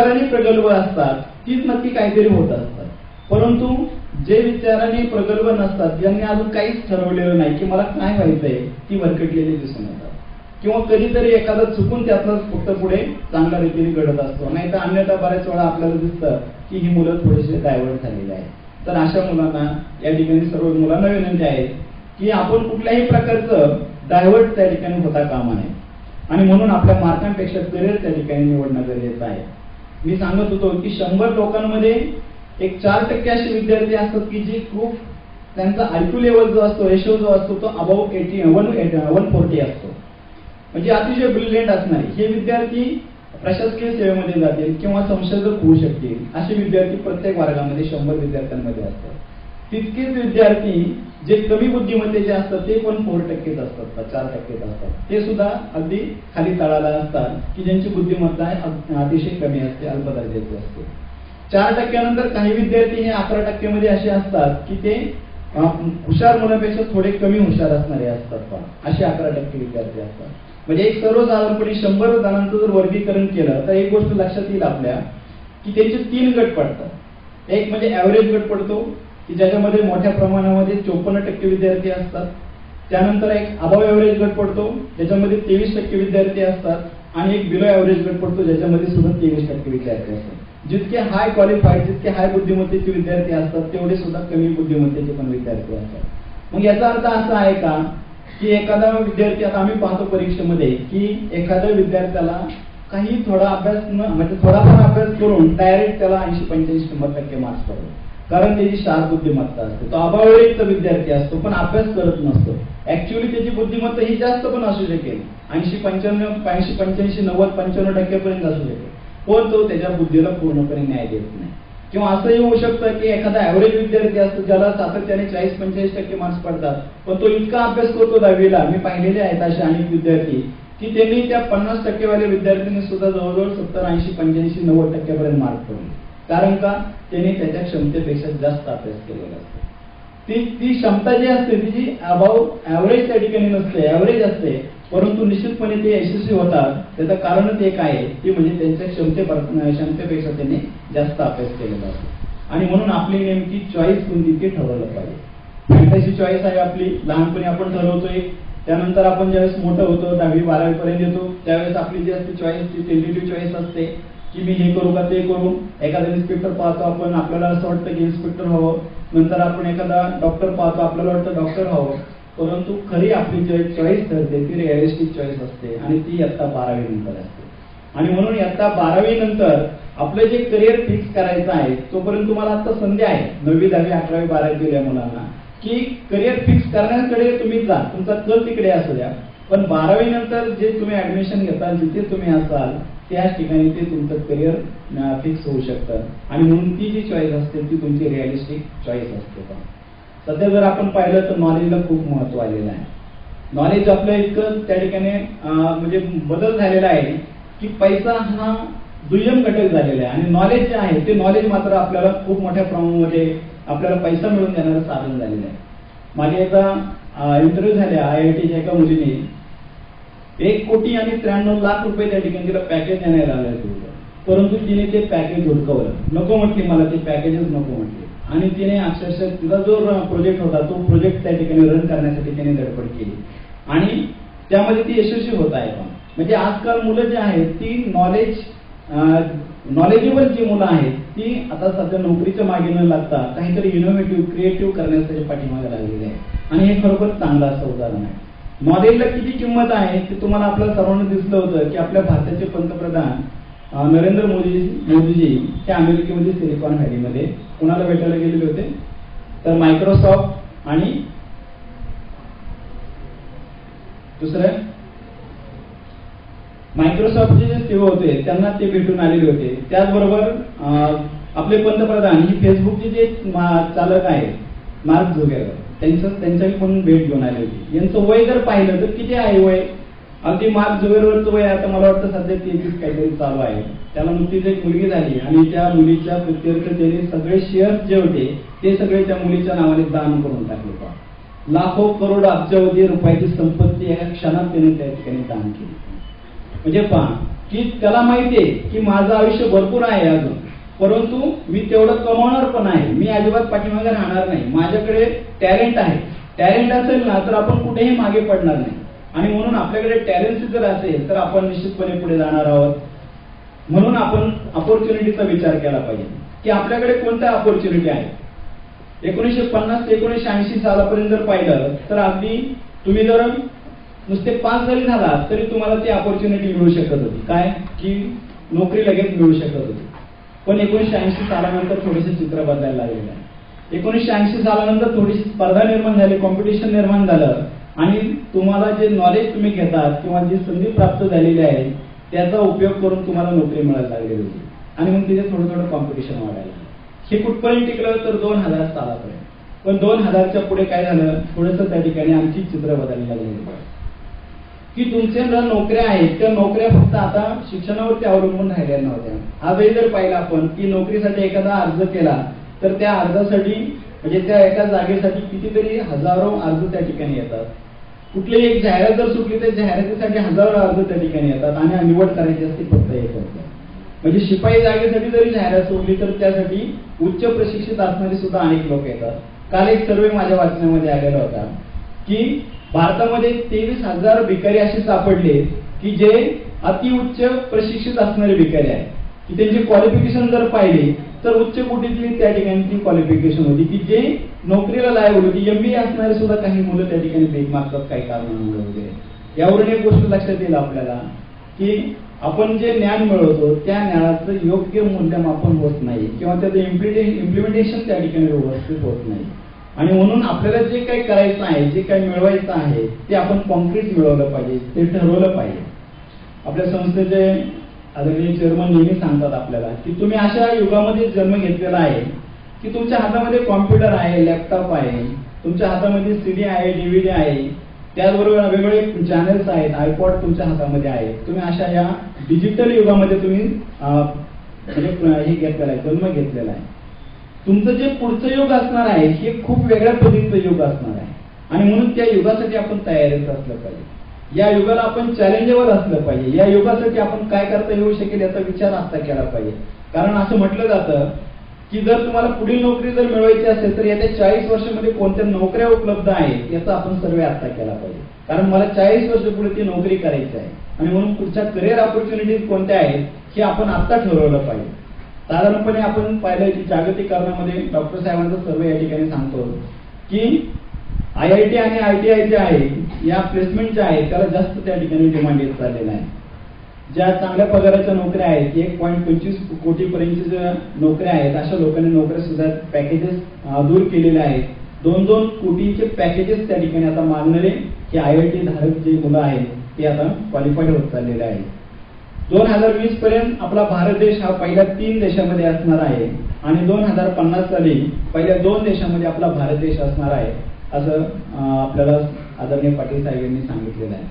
विचाराने प्रगल्भ असतात तीच नक्की काहीतरी होत असतात. परंतु जे विचाराने प्रगल्भ नसतात ज्यांनी अजून काहीच ठरवलेलं नाही की मला काय व्हायचंय ती भरकटलेली दिसून येतात. किंवा कधीतरी एखादा चुकून त्यातलं फक्त पुढे चांगल्या रीतीने घडत असतो. नाही तर अन्यथा बऱ्याच वेळा आपल्याला दिसतं की ही मुलं थोडीशी डायव्हर्ट झालेली आहेत. तर अशा मुलांना या ठिकाणी सर्व मुलांना विनंती आहे की आपण कुठल्याही प्रकारचं डायव्हर्ट त्या ठिकाणी होता कामा नये. आणि म्हणून आपल्या मार्कांपेक्षा करिअर त्या ठिकाणी निवडणं गरजेचं आहे. मी सांगत होतो की शंभर लोकांमध्ये एक चार टक्के असे विद्यार्थी असतात की जे खूप त्यांचा आयक्यू लेवल जो असतो रेशो जो असतो तो above eighty one one forty असतो. म्हणजे अतिशय ब्रिलियंट असणार. हे विद्यार्थी प्रशासकीय सेवेमध्ये जातील किंवा संशोधक होऊ शकतील. असे विद्यार्थी प्रत्येक वर्गामध्ये शंभर विद्यार्थ्यांमध्ये असतात. तितकेच विद्यार्थी जे कमी बुद्धिमत्तेचे असतात ते पण फोर टक्केच असतात चार टक्केच असतात. ते सुद्धा अगदी खाली तळाला असतात की ज्यांची बुद्धिमत्ता अतिशय कमी असते अल्प दर्जाची असते. चार टक्क्यानंतर काही विद्यार्थी हे अकरा टक्क्यामध्ये असे असतात की ते हुशार मुलांपेक्षा थोडे कमी हुशार असणारे असतात पण. असे अकरा टक्के विद्यार्थी असतात. म्हणजे एक सर्वसाधारणपणे शंभर जणांचं जर वर्गीकरण केलं तर एक गोष्ट लक्षात येईल आपल्या की त्यांचे तीन गट पडतात. एक म्हणजे ऍव्हरेज गट पडतो की ज्याच्यामध्ये मोठ्या प्रमाणामध्ये चोपन्न टक्के विद्यार्थी असतात. त्यानंतर एक अबाव एव्हरेज गट पडतो ज्याच्यामध्ये तेवीस टक्के विद्यार्थी असतात आणि एक बिलो एव्हरेज गट पडतो ज्याच्यामध्ये सुद्धा तेवीस टक्के विद्यार्थी असतात. जितके हाय क्वालिफाईड जितके हाय बुद्धिमत्तेचे विद्यार्थी असतात तेवढे सुद्धा कमी बुद्धिमत्तेचे पण विद्यार्थी असतात. मग याचा अर्थ असा आहे का की एखादा विद्यार्थी आता आम्ही पाहतो परीक्षेमध्ये की एखाद्या विद्यार्थ्याला काही थोडा अभ्यास न म्हणजे थोडाफार अभ्यास करून डायरेक्ट त्याला ऐंशी पंच्याऐंशी शंभर टक्के मार्क्स पडतो कारण त्याची शार बुद्धिमत्ता असते. तो अभावयुक्त विद्यार्थी असतो पण अभ्यास करत नसतो. ऍक्च्युअली त्याची बुद्धिमत्ता ही जास्त पण असू शकेल. ऐंशी पंच्याण्णव ऐंशी पंच्याऐंशी नव्वद पंच्याण्णव टक्क्यापर्यंत असू शकेल. पण तो त्याच्या बुद्धीला पूर्णपणे न्याय देत नाही. किंवा असंही होऊ शकतं की एखादा ऍव्हरेज विद्यार्थी असतो ज्याला सातत्याने चाळीस पंचेचाळीस टक्के मार्क्स पडतात पण तो इतका अभ्यास करतो दहावीला. मी पाहिलेले आहेत असे अनेक विद्यार्थी की त्यांनी त्या पन्नास टक्केवाल्या विद्यार्थ्यांनी सुद्धा जवळजवळ सत्तर ऐंशी पंच्याऐंशी नव्वद टक्क्यापर्यंत मार्क पडले. कारण का? त्याने त्याच्या क्षमतेपेक्षा जास्त अभ्यास केलेला असतो. ती ती क्षमता जी असते तिची अभाव ॲव्हरेज त्या ठिकाणी नसते ॲव्हरेज असते परंतु निश्चितपणे ते यशस्वी होतात. त्याचं कारणच एक आहे ती म्हणजे त्यांच्या क्षमते क्षमतेपेक्षा त्यांनी जास्त अभ्यास केलेला असतो. आणि म्हणून आपली नेमकी चॉईस कोणती ती ठरवलं पाहिजे. फॅन्टसी चॉईस आहे आपली. लहानपणी आपण ठरवतोय. त्यानंतर आपण ज्यावेळेस मोठं होतो दहावी बारावी पर्यंत येतो त्यावेळेस आपली जी असते चॉईस ती टेंटेटिव्ह चॉईस असते. की मी हे करू का ते करू? एखादा इन्स्पेक्टर पाहतो आपण आपल्याला असं वाटतं की इन्स्पेक्टर हवं नंतर आपण एखादा डॉक्टर पाहतो आपल्याला वाटतं डॉक्टर हवं परंतु खरी आपली जी चॉईस ठरते ती रिअलिस्टिक चॉईस असते आणि ती आता बारावी नंतर असते. आणि म्हणून इयत्ता बारावी नंतर आपलं जे करिअर फिक्स करायचं आहे तोपर्यंत तुम्हाला आता संधी आहे नववी दहावी अकरावी बारावी गेल्या मुलांना की करिअर फिक्स करण्याकडे तुम्ही जा. तुमचा कल तिकडे असू द्या. पण बारावी नंतर जे तुम्ही ऍडमिशन घेताल जिथे तुम्ही असाल त्याच ठिकाणी ते तुमचं करिअर फिक्स होऊ शकतं. आणि म्हणून ती जी चॉईस असते ती तुमची रिअलिस्टिक चॉईस असते पण. सध्या जर आपण पाहिलं तर नॉलेजला खूप महत्त्व आलेलं आहे. नॉलेज आपलं इतकं त्या ठिकाणी म्हणजे बदल झालेला आहे की पैसा हा दुय्यम घटक झालेला आहे. आणि नॉलेज जे आहे ते नॉलेज मात्र आपल्याला खूप मोठ्या प्रमाणामध्ये आपल्याला पैसा मिळून देणारं साधन झालेलं आहे. माझ्या एकदा इंटरव्ह्यू झाल्या आय आय टीच्या एका मुलीने. एक कोटी आणि त्र्याण्णव लाख रुपये त्या ठिकाणी तिला पॅकेज देण्यात आलं होतं. परंतु तिने ते पॅकेज हुडकवलं. नको म्हटली मला ते पॅकेजच नको म्हटली. आणि तिने अक्षरशः तिचा जो प्रोजेक्ट होता तो प्रोजेक्ट त्या ठिकाणी रन करण्यासाठी तिने धडपड केली. आणि त्यामध्ये ती यशस्वी होत आहे पण. म्हणजे आजकाल मुलं जी आहेत ती नॉलेज नॉलेजेबल जी मुलं आहेत ती आता सध्या नोकरीच्या मागे न लागता काहीतरी इनोव्हेटिव्ह क्रिएटिव्ह करण्यासाठी पाठीमागे लागलेली आहे आणि हे खरोखर चांगलं असं उदाहरण आहे. मॉडेलला किती किंमत आहे ते तुम्हाला आपल्या सर्वांना दिसलं होतं की आपल्या भारताचे पंतप्रधान नरेंद्र मोदी मोदीजी हे अमेरिकेमध्ये सिलिकॉन व्हॅलीमध्ये कुणाला भेटायला गेलेले होते? तर मायक्रोसॉफ्ट आणि दुसरं? मायक्रोसॉफ्टचे जे सीओ होते त्यांना ते भेटून आलेले होते. त्याचबरोबर आपले पंतप्रधान ही फेसबुकचे जे चालक आहेत मार्क झुगेर त्यांचं त्यांच्या पण भेट घेऊन आली होती. यांचं वय जर पाहिलं तर किती आहे वय? अगदी मार्क झुगेरवरचं वय आता मला वाटतं सध्या तेहतीस काहीतरी चालू आहे. त्याला नुकतीच एक मुलगी झाली आणि त्या मुलीच्या प्रत्यर्थ त्याने सगळे शेअर्स जे होते ते सगळे त्या मुलीच्या नावाने दान करून टाकले होता. लाखो करोड अब्जावधी रुपयाची संपत्ती या क्षणात त्याने त्या ठिकाणी दान केली. म्हणजे पहा की त्याला माहिती आहे की माझं आयुष्य भरपूर आहे अजून. परंतु मी तेवढं कमावणार पण आहे. मी अजिबात पाठीमागे राहणार नाही. माझ्याकडे टॅलेंट आहे. टॅलेंट असेल ना तर आपण कुठेही मागे पडणार नाही. आणि म्हणून आपल्याकडे टॅलेंट जर असेल तर आपण निश्चितपणे पुढे जाणार आहोत. म्हणून आपण ऑपॉर्च्युनिटीचा विचार केला पाहिजे. की आपल्याकडे कोणत्या ऑपॉर्च्युनिटी आहेत? एकोणीसशे पन्नास ते एकोणीसशे ऐंशी सालापर्यंत जर पाहिलं तर अगदी तुम्ही जर नुसते पास जरी झाला तरी तुम्हाला ती ऑपॉर्च्युनिटी मिळू शकत होती. काय? की नोकरी लगेच मिळू शकत होती. पण एकोणीसशे ऐंशी सालानंतर थोडेसे चित्र बदलायला लागलेलं आहे. एकोणीसशे ऐंशी सालानंतर थोडीशी स्पर्धा निर्माण झाली कॉम्पिटिशन निर्माण झालं. आणि तुम्हाला जे नॉलेज तुम्ही घेतात किंवा जी संधी प्राप्त झालेली आहे त्याचा उपयोग करून तुम्हाला नोकरी मिळायला लागलेली होती. आणि मग तिथे थोडं थोडं कॉम्पिटिशन वाढायला हे कुठपर्यंत टिकलं तर दोन हजार सालापर्यंत. पण दोन हजारच्या पुढे काय झालं? थोडंसं त्या ठिकाणी आणखी चित्र बदलायला लागलेलं की तुमच्या ज्या नोकऱ्या आहेत त्या नोकऱ्या फक्त आता शिक्षणावरती अवलंबून राहिल्या नव्हत्या. आजही जर पाहिलं आपण की नोकरीसाठी एखादा अर्ज केला तर त्या अर्जासाठी म्हणजे त्या एका जागेसाठी कितीतरी हजारो अर्ज त्या ठिकाणी येतात. कुठलीही एक जाहिरात जर सुटली तर जाहिरातीसाठी हजारो अर्ज त्या ठिकाणी येतात आणि निवड करायची असते फक्त एक म्हणजे शिपाई जागेसाठी जरी जाहिरात सोडली तर त्यासाठी उच्च प्रशिक्षित असणारे सुद्धा अनेक लोक येतात. काल एक सर्वे माझ्या वाचण्यामध्ये आलेला होता की भारतामध्ये तेवीस हजार भिकारी असे सापडले की जे अतिउच्च प्रशिक्षित असणारे भिकारी आहेत. की त्यांची क्वालिफिकेशन जर पाहिले तर उच्च कोटीतली त्या ठिकाणी ती क्वालिफिकेशन होती. की जे नोकरीला लायक होती एमबीए असणारे सुद्धा काही मुलं त्या ठिकाणी बेग मागतात काही कारणांमुळे वगैरे. यावरून एक गोष्ट लक्षात येईल आपल्याला की आपण जे ज्ञान मिळवतो त्या ज्ञानाचं योग्य मूल्यमापन होत नाही. किंवा त्याचं इम्प्लिमेंटेशन त्या ठिकाणी व्यवस्थित होत नाही. आणि म्हणून आपल्याला जे काही करायचं आहे जे काही मिळवायचं आहे ते आपण कॉन्क्रीट मिळवलं पाहिजे ते ठरवलं पाहिजे. आपल्या संस्थेचे आदरणीय चेअरमन नेहमी सांगतात आपल्याला की तुम्ही अशा युगामध्ये जन्म घेतलेला आहे की तुमच्या हातामध्ये कॉम्प्युटर आहे लॅपटॉप आहे तुमच्या हातामध्ये सीडी आहे डीव्हीडी आहे त्याचबरोबर वेगवेगळे चॅनल्स आहेत आयपॉड तुमच्या हातामध्ये आहे. तुम्ही अशा या डिजिटल युगामध्ये तुम्ही म्हणजे हे घेतलेलं आहे जन्म घेतलेला आहे. तुमचं जे पुढचं योग असणार आहे हे खूप वेगळ्या पद्धतीचं योग असणार आहे. आणि म्हणून त्या युगासाठी आपण तयारीत असलं पाहिजे. या युगाला आपण चॅलेंजेबल असलं पाहिजे. या युगासाठी आपण काय करता येऊ शकेल याचा विचार आता केला पाहिजे. कारण असं म्हटलं जातं की जर तुम्हाला पुढील नोकरी जर मिळवायची असेल तर येत्या चाळीस वर्षामध्ये कोणत्या नोकऱ्या उपलब्ध आहेत याचा आपण सर्वे आता केला पाहिजे. कारण मला चाळीस वर्ष पुढे ती नोकरी करायची आहे. आणि म्हणून पुढच्या करिअर ऑपॉर्च्युनिटीज कोणत्या आहेत हे आपण आता ठरवलं पाहिजे. साधारणपणे आपण पाहिलं की जागतिकरणामध्ये डॉक्टर साहेबांचा सर्व या ठिकाणी सांगतो की आय आय टी आणि आय टी आय जे आहे या प्लेसमेंट ज्या आहेत त्याला जास्त त्या ठिकाणी डिमांड येत चाललेला आहे. ज्या चांगल्या पगाराच्या नोकऱ्या आहेत एक पॉईंट पंचवीस कोटीपर्यंतच्या ज्या नोकऱ्या आहेत अशा लोकांनी नोकऱ्या सुद्धा पॅकेजेस दूर केलेले आहेत. दोन दोन कोटीचे पॅकेजेस त्या ठिकाणी आता मागणारे की आय आय टी धारक जे मुलं आहेत ते आता क्वालिफाईड होत चाललेले आहेत. दोन हजार वीस पर्यंत आपला भारत देश हा पहिल्या तीन देशामध्ये असणार आहे. आणि दोन हजार पन्नास साली पहिल्या दोन देशामध्ये आपला भारत देश असणार आहे असं आपल्याला आदरणीय पाटील साहेब यांनी सांगितलेलं आहे.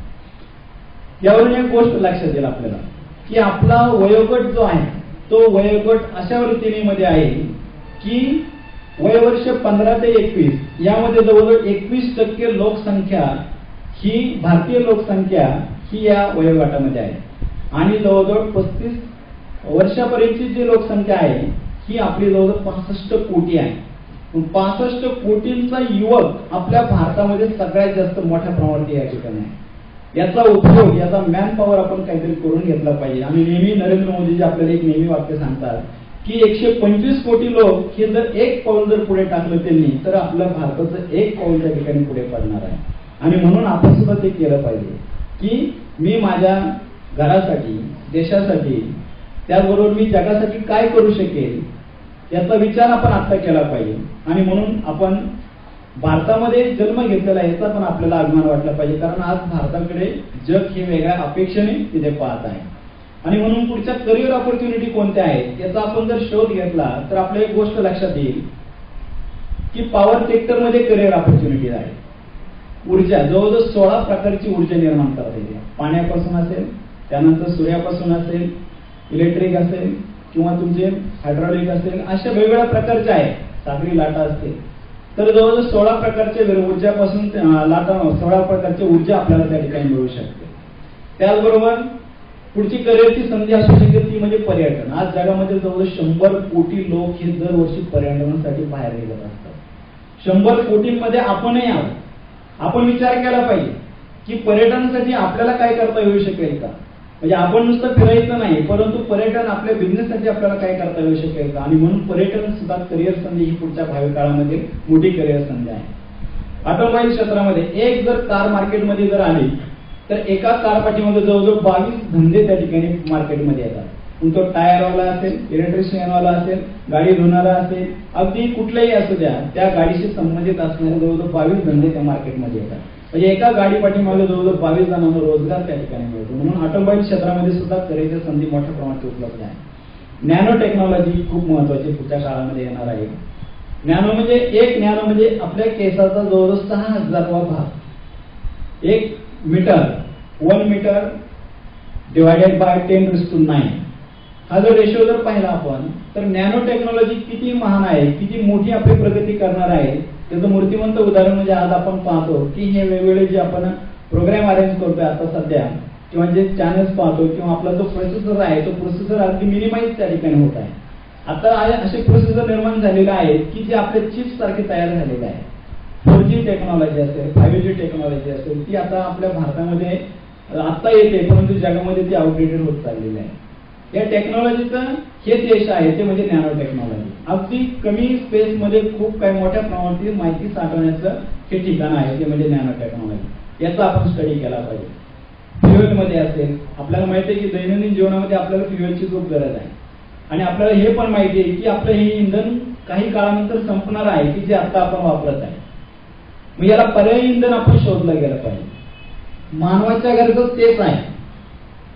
यावरून एक गोष्ट लक्षात येईल आपल्याला की आपला वयोगट जो आहे तो वयोगट अशा रीतीने आहे की वयवर्ष पंधरा ते एकवीस यामध्ये जवळजवळ एकवीस टक्के लोकसंख्या ही भारतीय लोकसंख्या ही या वयोगटामध्ये आहे. आणि जवळजवळ पस्तीस वर्षापर्यंतची जी लोकसंख्या आहे ही आपली जवळजवळ पासष्ट कोटी आहे. पासष्ट कोटींचा युवक आपल्या भारतामध्ये सगळ्यात जास्त मोठ्या प्रमाणात या ठिकाणी आहे. याचा उपयोग याचा मॅन पॉवर आपण काहीतरी करून घेतला पाहिजे. आणि नेहमी नरेंद्र मोदीजी आपल्याला एक नेहमी वाक्य सांगतात की एकशे पंचवीस कोटी लोक हे जर एक पाऊल जर पुढे टाकलं त्यांनी तर आपल्या भारताचं एक पाऊल त्या ठिकाणी पुढे पडणार आहे. आणि म्हणून आपण सुद्धा ते केलं पाहिजे की मी माझ्या घरासाठी देशासाठी त्याचबरोबर मी जगासाठी काय करू शकेल याचा विचार आपण आता केला पाहिजे. आणि म्हणून आपण भारतामध्ये जन्म घेतलेला आहे याचा पण आपल्याला अभिमान वाटला पाहिजे. कारण आज भारताकडे जग हे वेगळ्या अपेक्षेने तिथे पाहत आहे. आणि म्हणून पुढच्या करिअर ऑपॉर्च्युनिटी कोणत्या आहेत याचा आपण जर शोध घेतला तर आपल्या एक गोष्ट लक्षात येईल की पॉवर सेक्टरमध्ये करिअर ऑपॉर्च्युनिटी आहे. ऊर्जा जवळजवळ सोळा प्रकारची ऊर्जा निर्माण करता येते पाण्यापासून असेल त्यानंतर सूर्यापासून असेल इलेक्ट्रिक असेल किंवा तुमचे हायड्रॉलिक असेल अशा वेगवेगळ्या प्रकारच्या आहेत. सागरी लाटा असतील. तर जवळजवळ सोळा प्रकारचे ऊर्जापासून लाटा सोळा प्रकारची ऊर्जा आपल्याला त्या ठिकाणी मिळू शकते. त्याचबरोबर पुढची करिअरची संधी असू शकते ती म्हणजे पर्यटन. आज जगामध्ये जवळ शंभर कोटी लोक हे दरवर्षी पर्यटनासाठी बाहेर निघत असतात. शंभर कोटींमध्ये आपणही आहोत. आपण विचार केला पाहिजे की पर्यटनासाठी आपल्याला काय करता येऊ शकेल का? म्हणजे आपण नुसतं फिरायचं नाही परंतु पर्यटन आपल्या बिझनेससाठी आपल्याला काय करता येऊ शकेल का आणि म्हणून पर्यटन सुद्धा करिअर संधी ही पुढच्या भावी काळामध्ये मोठी करिअर संधी आहे. ऑटोमोबाईल क्षेत्रामध्ये एक जर कार मार्केटमध्ये जर आली तर एका कार पाठीमध्ये जवळजवळ बावीस धंदे त्या ठिकाणी मार्केटमध्ये येतात. मग तो टायरवाला असेल इलेक्ट्रिशियनवाला असेल गाडी धुणारा असेल अगदी कुठलाही असू द्या त्या गाडीशी संबंधित असणारे जवळजवळ बावीस धंदे त्या मार्केटमध्ये येतात. म्हणजे एका गाडी पाठीमागे जवळजवळ बावीस जणांना रोजगार त्या ठिकाणी मिळतो. म्हणून ऑटोमोबाईल क्षेत्रामध्ये सुद्धा करिअरच्या संधी मोठ्या प्रमाणात उपलब्ध आहे. नॅनो टेक्नॉलॉजी खूप महत्वाची पुढच्या काळामध्ये येणार आहे. नॅनो म्हणजे एक नॅनो म्हणजे आपल्या केसाचा जवळजवळ सहा हजारवा भाग. एक metre one metre divided by ten raise to nine हा जो रेशो जर पाहिला आपण तर नॅनो टेक्नॉलॉजी किती महान आहे किती मोठी आपली प्रगती करणार आहे त्याचं मूर्तिमंत उदाहरण म्हणजे आज आपण पाहतो की हे वेगवेगळे जे आपण प्रोग्राम अरेंज करतोय आता सध्या किंवा जे चॅनल्स पाहतो किंवा आपला जो प्रोसेसर आहे तो प्रोसेसर अगदी मिनिमाइज त्या ठिकाणी होत आहे. आता असे प्रोसेसर निर्माण झालेले आहेत की जे आपल्या चिप्स सारखे तयार झालेले आहे फोर जी टेक्नॉलॉजी असेल फायव्ह जी टेक्नॉलॉजी असेल ती आता आपल्या भारतामध्ये आता येते परंतु जगामध्ये ती आउटडेटेड होत चाललेली आहे. या टेक्नॉलॉजीचं हेच यश आहे ते म्हणजे नॅनो टेक्नॉलॉजी. अगदी कमी स्पेस मध्ये खूप काही मोठ्या प्रमाणातील माहिती साठवण्याचं हे ठिकाण आहे ते म्हणजे नॅनो टेक्नॉलॉजी. याचा आपण स्टडी केला पाहिजे. फ्युएलमध्ये असेल आपल्याला माहिती आहे की दैनंदिन जीवनामध्ये आपल्याला फ्युएलची खूप गरज आहे. आणि आपल्याला हे पण माहिती आहे की आपलं हे इंधन काही काळानंतर संपणार आहे की जे आता आपण वापरत आहे. मग याला पर्यायी इंधन आपण शोधलं गेलं पाहिजे. मानवाच्या गरजा तेच आहे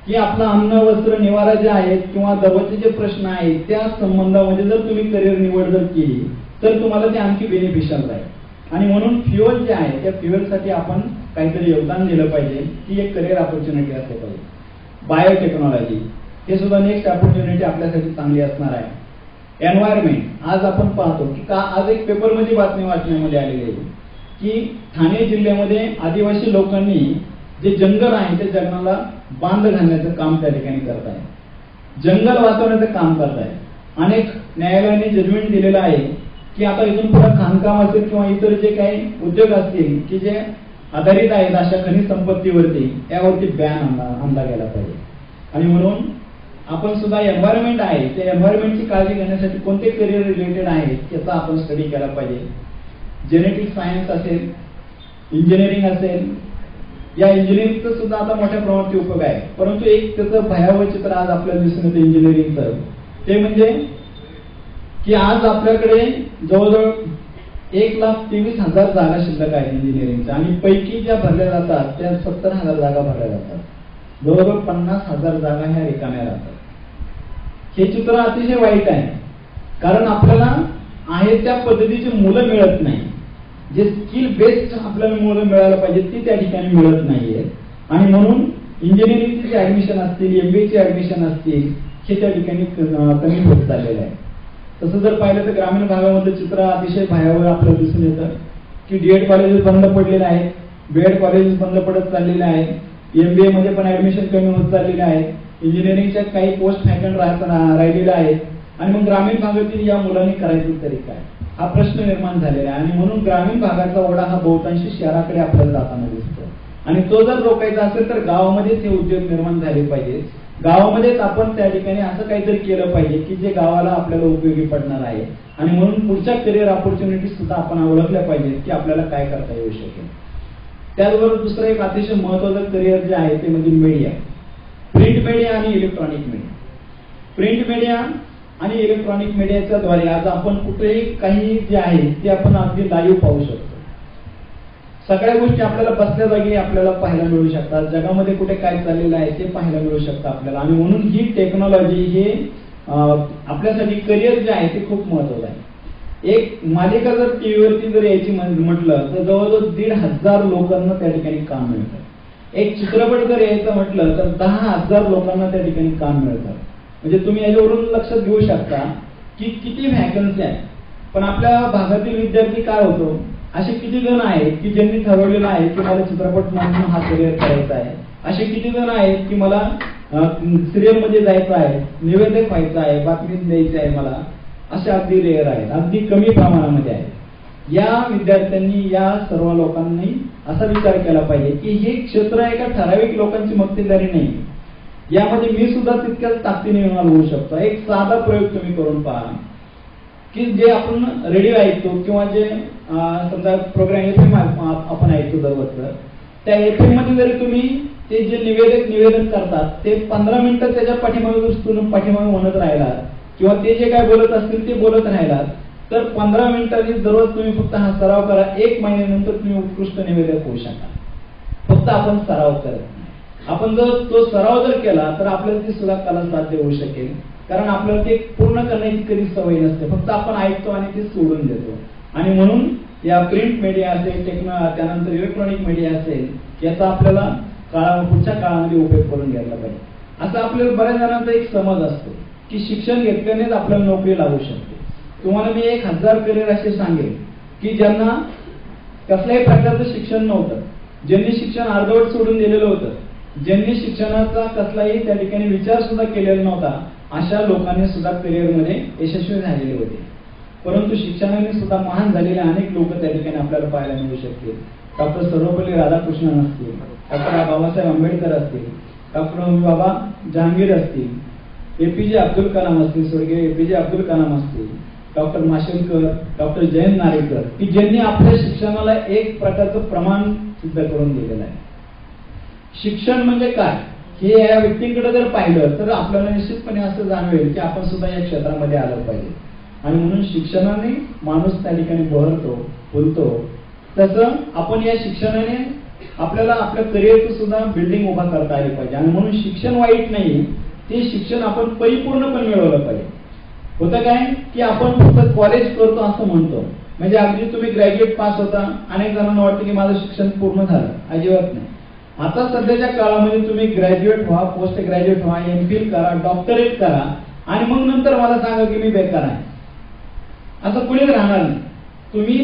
की आपलं अन्न वस्त्र निवारा जे आहेत किंवा दबाचे जे प्रश्न आहेत त्या संबंधामध्ये जर तुम्ही करिअर निवड जर केली तर तुम्हाला ते आणखी बेनिफिशियल राहील. आणि म्हणून फ्युअल जे आहे त्या फ्युअलसाठी आपण काहीतरी योगदान दिलं पाहिजे. ती एक करिअर ऑपॉर्च्युनिटी असली पाहिजे. बायोटेक्नॉलॉजी हे सुद्धा नेक्स्ट ऑपॉर्च्युनिटी आपल्यासाठी चांगली असणार आहे. एन्व्हायरमेंट आज आपण पाहतो की का आज एक पेपरमध्ये बातमी वाचण्यामध्ये आलेली आहे की ठाणे जिल्ह्यामध्ये आदिवासी लोकांनी जे जंगल आहे ते जंगलाला बांध घालण्याचं काम त्या ठिकाणी करत आहे. जंगल वाचवण्याचं काम करत आहे. अनेक न्यायालयाने जजमेंट दिलेलं आहे की आता इथून पुढे खाणकाम असेल किंवा इतर जे काही उद्योग असतील की जे आधारित आहेत अशा खनिज संपत्तीवरती यावरती बॅन आणला आणला गेला पाहिजे. आणि म्हणून आपण सुद्धा एन्व्हायरमेंट आहे त्या एन्व्हायरमेंटची काळजी घेण्यासाठी कोणते करिअर रिलेटेड आहेत याचा आपण स्टडी केला पाहिजे. जेनेटिक सायन्स असेल इंजिनिअरिंग असेल या इंजिनिअरिंगचं सुद्धा आता मोठ्या प्रमाणात उपयोग आहे. परंतु एक त्याचं भयावह चित्र आज आपल्याला दिसून येतं इंजिनिअरिंगचं ते म्हणजे की आज आपल्याकडे जवळजवळ एक लाख तेवीस हजार जागा शिल्लक आहेत इंजिनिअरिंगच्या आणि पैकी ज्या भरल्या जातात त्या सत्तर हजार जागा भरल्या जातात. जवळजवळ पन्नास हजार जागा ह्या रिकाम्या राहतात. हे चित्र अतिशय वाईट आहे. कारण आपल्याला आहे त्या पद्धतीची मुलं मिळत नाही. जे स्किल बेस्ड आपल्याला मुलं मिळायला पाहिजे ती त्या ठिकाणी मिळत नाहीये. आणि म्हणून इंजिनिअरिंगची जे ऍडमिशन असतील एमबीएची ऍडमिशन असतील हे त्या ठिकाणी कमी होत चाललेलं आहे. तसं जर पाहिलं तर ग्रामीण भागामध्ये चित्र अतिशय भयावह आपल्याला दिसून येतं की डीएड कॉलेजेस बंद पडलेले आहेत बीएड कॉलेजेस बंद पडत चाललेले आहेत एमबीए मध्ये पण ऍडमिशन कमी होत चाललेले आहे इंजिनिअरिंगच्या काही पोस्ट फॅकंट राहिलेल्या आहेत आणि मग ग्रामीण भागातील या मुलांनी करायचं तरी काय? हा प्रश्न निर्माण झालेला आहे. आणि म्हणून ग्रामीण भागाचा ओढा हा बहुतांशी शहराकडे आपल्याला जाताना दिसतो. आणि तो जर रोखायचा असेल तर गावामध्येच हे उद्योग निर्माण झाले पाहिजे. गावामध्येच आपण त्या ठिकाणी असं काहीतरी केलं पाहिजे की जे गावाला आपल्याला उपयोगी पडणार आहे. आणि म्हणून पुढच्या करिअर ऑपॉर्च्युनिटीज सुद्धा आपण ओळखल्या पाहिजेत की आपल्याला काय करता येऊ शकेल. त्याचबरोबर दुसरं एक अतिशय महत्वाचं करिअर जे आहे ते म्हणजे मीडिया प्रिंट मीडिया आणि इलेक्ट्रॉनिक मीडिया प्रिंट मीडिया आणि इलेक्ट्रॉनिक मीडियाच्या द्वारे आज आपण कुठेही काही जे आहे ते आपण अगदी लाईव्ह पाहू शकतो. सगळ्या गोष्टी आपल्याला बसल्या जागी आपल्याला पाहायला मिळू शकतात. जगामध्ये कुठे काय चाललेलं आहे ते पाहायला मिळू शकतं आपल्याला. आणि म्हणून ही टेक्नॉलॉजी हे आपल्यासाठी करिअर जे आहे ते खूप महत्वाचं आहे. एक मालिका जर टीव्हीवरती जर यायची म्हटलं तर जवळजवळ दीड हजार लोकांना त्या ठिकाणी काम मिळतं. एक चित्रपट जर यायचं म्हटलं तर दहा हजार लोकांना त्या ठिकाणी काम मिळतं. म्हणजे तुम्ही याच्यावरून लक्षात घेऊ शकता की किती व्हॅकन्सी आहे पण आपल्या भागातील विद्यार्थी काय होतो असे किती जण आहेत की ज्यांनी ठरवलेलं आहे की मला चित्रपट म्हणून हा करिअर करायचा आहे. असे किती जण आहेत की मला सिरियलमध्ये जायचं आहे निवेदक व्हायचं आहे बातमी द्यायचं आहे मला असे अगदी रेअर आहेत अगदी कमी प्रमाणामध्ये आहेत. या विद्यार्थ्यांनी या सर्व लोकांनी असा विचार केला पाहिजे की हे क्षेत्र एका ठराविक लोकांची मक्तेदारी नाही. यामध्ये मी सुद्धा तितक्याच ताकदीने निर्माण होऊ शकतो. एक साधा प्रयोग तुम्ही करून पहा. की जे आपण रेडिओ ऐकतो किंवा जे समजा प्रोग्राम एफ एम आपण ऐकतो दररोज त्या एफ एममध्ये जरी तुम्ही ते जे निवेदक निवेदन करतात ते पंधरा मिनिटं त्याच्या पाठीमागे पाठीमागे म्हणत राहिलात किंवा ते जे काय बोलत असतील ते बोलत राहिलात तर पंधरा मिनिटांनी दररोज तुम्ही फक्त हा सराव करा. एक महिन्यानंतर तुम्ही उत्कृष्ट निवेदक होऊ शकता फक्त आपण सराव करत आपण जर तो सराव जर केला तर आपल्याला ती सुद्धा कला साध्य होऊ शकेल. कारण आपल्याला ते पूर्ण करण्याची कधी सवय नसते. फक्त आपण ऐकतो आणि ते सोडून देतो. आणि म्हणून या प्रिंट मीडिया असेल टेक्नो त्यानंतर इलेक्ट्रॉनिक मीडिया असेल याचा आपल्याला काळा पुढच्या काळामध्ये उपयोग करून घ्यायला पाहिजे. असा आपल्याला बऱ्याच जणांचा एक समज असतो की शिक्षण घेतल्यानेच आपल्याला नोकरी लागू शकते. तुम्हाला मी एक हजार करिअर असे सांगेल की ज्यांना कसल्याही प्रकारचं शिक्षण नव्हतं. ज्यांनी शिक्षण अर्धवट सोडून दिलेलं होतं ज्यांनी शिक्षणाचा कसलाही त्या ठिकाणी विचार सुद्धा केलेला नव्हता अशा लोकांनी सुद्धा करिअरमध्ये यशस्वी झालेले होते. परंतु शिक्षणाने सुद्धा महान झालेले अनेक लोक त्या ठिकाणी आपल्याला पाहायला मिळू शकतील. डॉक्टर सर्वपल्ली राधाकृष्णन असतील डॉक्टर बाबासाहेब आंबेडकर असतील डॉक्टर बाबा जहांगीर असतील एपीजे अब्दुल कलाम असतील स्वर्गीय A P J Abdul Kalam असतील डॉक्टर माशेलकर डॉक्टर जयंत नारेकर की ज्यांनी आपल्या शिक्षणाला एक प्रकारचं प्रमाण सिद्ध करून दिलेलं आहे. शिक्षण म्हणजे काय? हे या व्यक्तींकडे जर पाहिलं तर आपल्याला निश्चितपणे असं जाणवेल की आपण सुद्धा या क्षेत्रामध्ये आलं पाहिजे. आणि म्हणून शिक्षणाने माणूस त्या ठिकाणी बहरतो बोलतो तसं आपण या शिक्षणाने आपल्याला आपल्या करिअरचं सुद्धा बिल्डिंग उभा करता आली पाहिजे. आणि म्हणून शिक्षण वाईट नाही ते शिक्षण आपण परिपूर्णपणे मिळवलं पाहिजे. होतं काय? की आपण फक्त कॉलेज करतो असं म्हणतो. म्हणजे अगदी तुम्ही ग्रॅज्युएट पास होता अनेक जणांना वाटतं की माझं शिक्षण पूर्ण झालं. अजिबात नाही. आता सध्याच्या काळामध्ये तुम्ही ग्रॅज्युएट व्हा पोस्ट ग्रॅज्युएट व्हा एम फिल करा डॉक्टरेट करा. आणि मग नंतर मला सांगा की मी बेकार आहे. असं कुणीच राहणार नाही. तुम्ही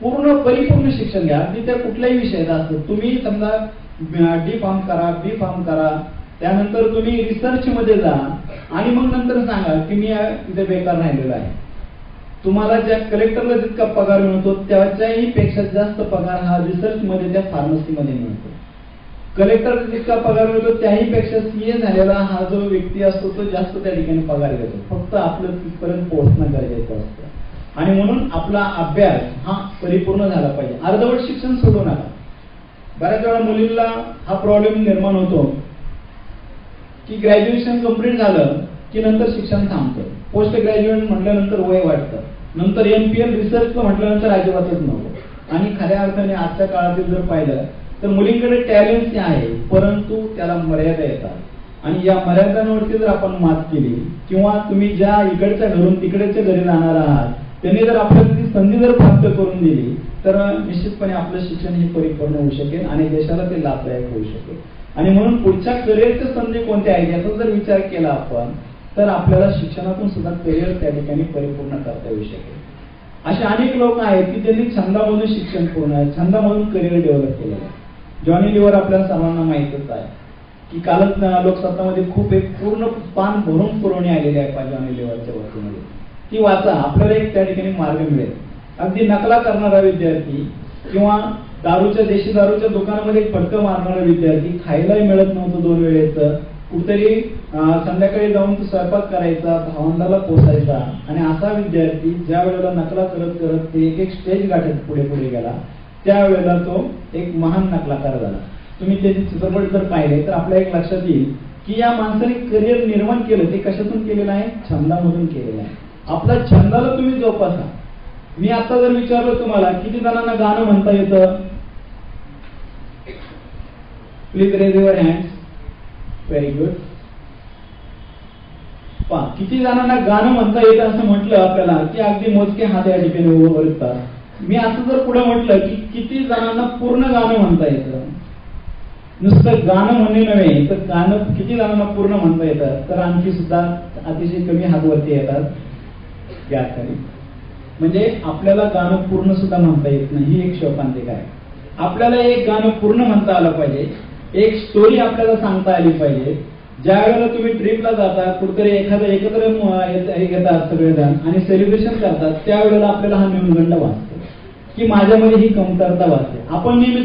पूर्ण परिपूर्ण शिक्षण घ्या. अगदी त्या कुठल्याही विषयाचा असतं तुम्ही समजा डी फार्म करा बी फार्म करा. त्यानंतर तुम्ही रिसर्च मध्ये जा. आणि मग नंतर सांगा की मी तिथे बेकार राहिलेलो आहे. तुम्हाला ज्या कलेक्टरला जितका पगार मिळतो त्याच्याही पेक्षा जास्त पगार हा रिसर्च मध्ये त्या फार्मसीमध्ये मिळतो. कलेक्टर जितका पगार मिळतो त्याही पेक्षा सीए झालेला हा जो व्यक्ती असतो तो जास्त त्या ठिकाणी पगार घेतो. फक्त आपलं तिथपर्यंत पोहोचणं गरजेचं असतं. आणि म्हणून आपला अभ्यास हा परिपूर्ण झाला पाहिजे. अर्धवट शिक्षण सोडू नका. बऱ्याच वेळा मुलींना हा प्रॉब्लेम निर्माण होतो की ग्रॅज्युएशन कंप्लीट झालं की नंतर शिक्षण थांबतं. पोस्ट ग्रॅज्युएट म्हटल्यानंतर वय वाटतं नंतर एम पी एल रिसर्च म्हटल्यानंतर अजिबातच नव्हतं आणि खऱ्या अर्थाने आजच्या काळातील जर पाहिलं तर मुलींकडे टॅलेंट आहे परंतु त्याला मर्यादा येतात. आणि या मर्यादांवरती जर आपण मात केली किंवा तुम्ही ज्या इकडच्या घरून तिकडच्या घरी राहणार आहात त्यांनी जर आपल्याला ती संधी जर प्राप्त करून दिली तर निश्चितपणे आपलं शिक्षण हे परिपूर्ण होऊ शकेल आणि देशाला ते लाभदायक होऊ शकेल. आणि म्हणून पुढच्या करिअरच्या संधी कोणत्या आहेत याचा जर विचार केला आपण तर आपल्याला शिक्षणातून सुद्धा करिअर त्या ठिकाणी परिपूर्ण करता येऊ शकेल. असे अनेक लोक आहेत की ज्यांनी छंदामधून शिक्षण पूर्ण छंदामधून करिअर डेव्हलप केलेलं आहे. जॉनी लिव्हर आपल्याला सर्वांना माहितच आहे की कालच लोकसत्तामध्ये खूप एक पूर्ण पान भरून पुरवणी आलेली आहे जॉनी लिव्हरच्या वतीमध्ये ती वाचा आपल्याला एक त्या ठिकाणी मार्ग मिळेल. अगदी नकला करणारा विद्यार्थी किंवा दारूच्या देशी दारूच्या दुकानामध्ये फटकं मारणारा विद्यार्थी खायलाही मिळत नव्हतं दोन वेळेचं कुठतरी संध्याकाळी जाऊन तो स्वयंपाक करायचा भावंडाला पोसायचा. आणि असा विद्यार्थी ज्या वेळेला नकला करत करत ते एक एक स्टेज गाठत पुढे पुढे गेला त्यावेळेला तो एक महान नकलाकार झाला. तुम्ही त्याचे चित्रपट जर पाहिले तर आपल्या एक लक्षात येईल की या माणसाने करिअर निर्माण केलं ते कशातून केलेलं आहे? छंदामधून केलेलं आहे. आपल्या छंदाला तुम्ही जोपासा. मी आता जर विचारलं तुम्हाला किती जणांना गाणं म्हणता येतं? Please raise your hand very good पा किती जणांना गाणं म्हणता येतं असं म्हटलं आपल्याला की अगदी मोजके हात या ठिकाणी उभं मी असं जर पुढे म्हटलं की किती जणांना पूर्ण गाणं म्हणता येतं? नुसतं गाणं म्हणणे नव्हे तर गाणं किती जणांना पूर्ण म्हणता येतं? तर आणखी सुद्धा अतिशय कमी हातवरती येतात. या म्हणजे आपल्याला गाणं पूर्ण सुद्धा म्हणता येत नाही ही एक शोकांतिका आहे. आपल्याला एक गाणं पूर्ण म्हणता आलं पाहिजे. एक स्टोरी आपल्याला सांगता आली पाहिजे. ज्या वेळेला तुम्ही ट्रिपला जाता कुठेतरी एखादं एकत्र म- हे घेतात सगळेजण आणि सेलिब्रेशन करतात त्यावेळेला आपल्याला हा न्यूनगंड वाचतो की माझ्यामध्ये ही कमतरता वाटते आपण नेहमी